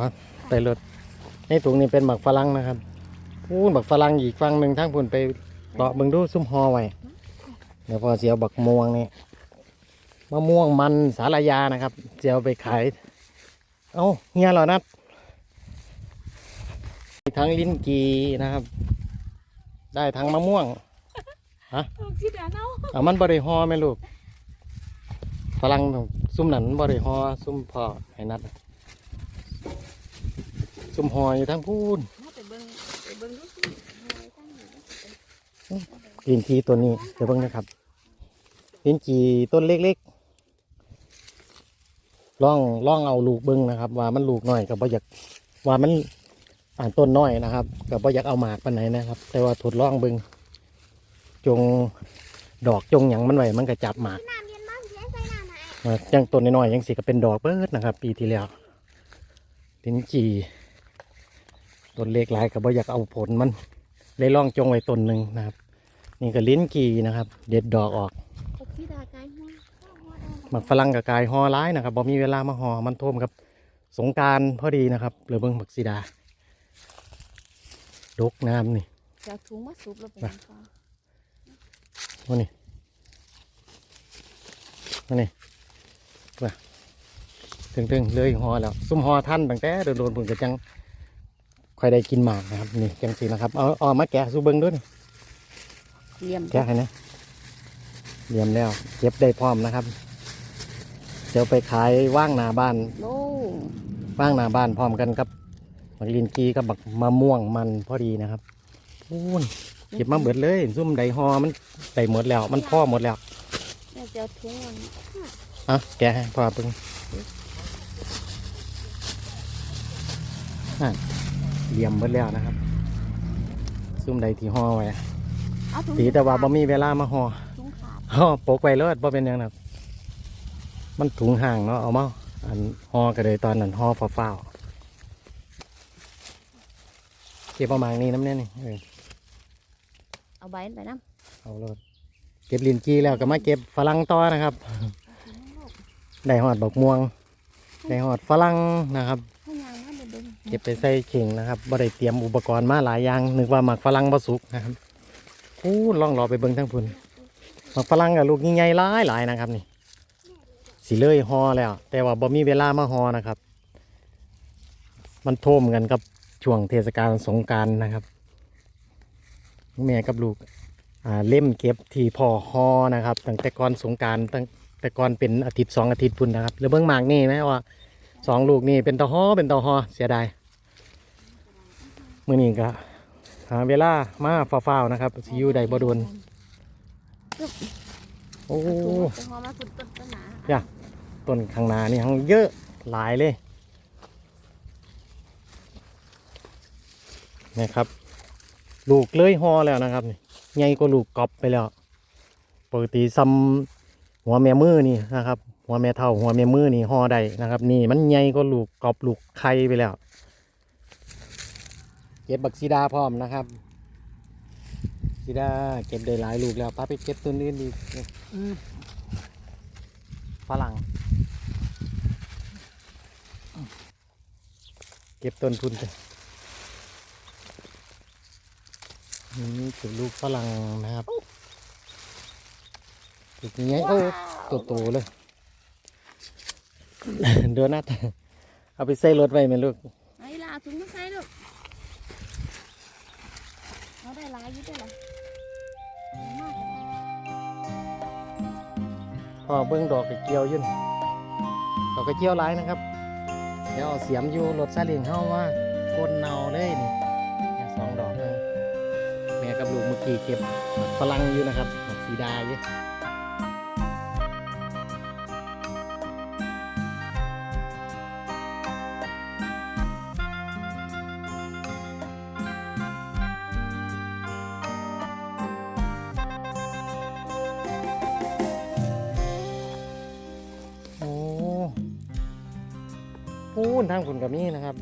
ว่าไปรถในถุงนี้เป็นหมักฝรั่งนะครับพูนหมักฝรั่งอีกฝั่งหนึ่งทั้งพุ่นไปเลาะเบิ่งดูซุ่มฮอไว้เดี๋ยวพอเสียวบักม่วงนี่มะม่วงมันสาลายานะครับเสียวไปขาย เอ้าเฮียเหรอนัดมีทั้งลิ้นกีนะครับ ได้ทั้งมะม่วงลูกชิดาเนาะเอามันบริฮอไหมลูกฝรั่งซุ่มนั้นบริฮอซุ่มพอให้นัด อะซุ่มฮออยทั้งพูนเปเบิ่งดูสิอะไรตั้งอยู่ลินจีตัวนี้เดี๋ยวเบิ่งนะครับลินจีต้นเล็กๆล่องล่องเอาลูกเบิ่งนะครับ ว่ามันลูกน้อยกับบ่อยากว่ามันอ่านต้นน้อยนะครับกับบ่อยากเอาหมากปานไหนนะครับ แต่ว่าทดล่องเบิ่งจงดอกจงหยังมันไว้มันก็จับหมากยังต้นน้อยๆยังสิก็เป็นดอกเบิดนะครับ ปีที่แล้วลิ้นจี่ ต้นเล็กหลายก็บ่อยากเอาผลมันเลยล่องจงไว้ต้นหนึ่งนะครับ นี่ก็ลิ้นจี่นะครับ เด็ดดอกออกลูกชิดากายหัวหัวได้หมักฝรั่งกับกายฮอร้ายนะครับบ่มีเวลามาหอมันท่วมครับ สงกรารพอดีนะครับเหลือเบิ่งบักสีดา ดกน้ำนี่จะถุงมาสุบแล้วไปยังฟ้ามานี่มานี่มาถึงๆเลยหอแล้วซุ่มหอท่านตั้งแต่โดนๆผมก็จัง ค่อยได้กินหมากนะครับนี่จังสีนะครับเอาเอามาแกะสู้เบิ้งด้วยนี่เลี่ยมแกะให้นะเรียมแล้วเก็บได้พร้อมนะครับเดี๋ยวไปขายว่างหนาบ้านโล่ว่างหนาบ้านพร้อมกันกับบักลินกีกับบักมะม่วงมันพอดีนะครับพูนเก็บมาเบิดเลยซุ่มไดหอมันได้หมดแล้ว มันพ่อหมดแล้วแม่จะเอาถุงมันอะแกะให้พ่อเพิ่งอะ เหลี่ยมเบิดแล้วนะครับ ซุ่มใดที่ห่อไว้เอาถุงตีแต่ว่าบ่มีเวลามาห่อถุงขาดห่อปกไว้เลิศบ่เป็นหยังนะมันถุงห่างเนาะเอามาอันห่อก็เลยตอนนั้นห่อฟ้าวๆเก็บประมาณนี้น้ำเนี่ยนี่เออเอาใบไปน้เอาเลยเก็บลินจีแล้วก็มาเก็บฝรั่งต่อนะครับำได้หอดบักม่วง ได้หอดฝรั่งนะครับให้ยางมา เก็บไปใส่เข่งนะครับบ่ได้เตรียมอุปกรณ์มาหลายอย่างนึกว่าหมักฝรั่งบ่สุกนะครับอู้ล่องรอไปเบิ่งทั้งพุ่นหมักฝรั่งกับลูกใหญ่ๆหลายหลายนะครับนี่สิเล่ยฮอแล้ว แต่ว่าบ่มีเวลามาฮอนะครับ มันโทมกันกับช่วงเทศกาลสงการนะครับแม่กับลูกเล่มเก็บที่พ่อฮอนะครับตั้งแต่ก่อนสงการตั้งแต่ก่อนเป็นอาทิตย์สองอาทิตย์พุ่นนะครับแล้วเบิ่งหมากนี่ไหมว่าสองลูกนี่เป็นตอฮอเป็นตอฮอเสียดาย มื่อนี้ก็หาเวลามาฟ้าวๆนะครับสิอยูใดบ่โดนโอ้ถุงจะหอมาสุดต้นต้นหนาย่ะต้นข้างหน้านี่ทั้งเยอะหลายเลยนะครับ ลูกเลยฮอแล้วนะครับนี่ใหญ่กว่าลูกกอบไปแล้ว ปกติซ้ำหัวแม่มือนี่นะครับ หัวแม่เท่าหัวแม่มือนี่ฮอได้นะครับ นี่มันใหญ่กว่าลูกกอบลูกไข่ไปแล้ว เก็บบักซีดาพร้อมนะครับซีดาเก็บได้หลายลูกแล้วป้าไปเก็บต้นอื่นอีกฝรั่ง เก็บต้นทุนไปนี่คือลูกฝรั่งนะครับลูกนี้โอ้ตัวโตเลย โดนัทเอาไปใส่รถไว้ไหมลูก ไอ้ลาถุงมาใส่ลูกเอา ได้ร้ายยู่ได้หรอพอเบิ้งดอกกระเจียวยุ่นดอกกระเจียวร้ายนะครับ เดี๋ยวเอาเสียมอยู่รถซาเลียงเข้าว่าก้นเนาเลยนี่สองดอกเลยแม่กับลูกเมื่อกี้เก็บฝรั่งอยู่นะครับสีดาอยู่ พูนทางคุณกับมีนะครับ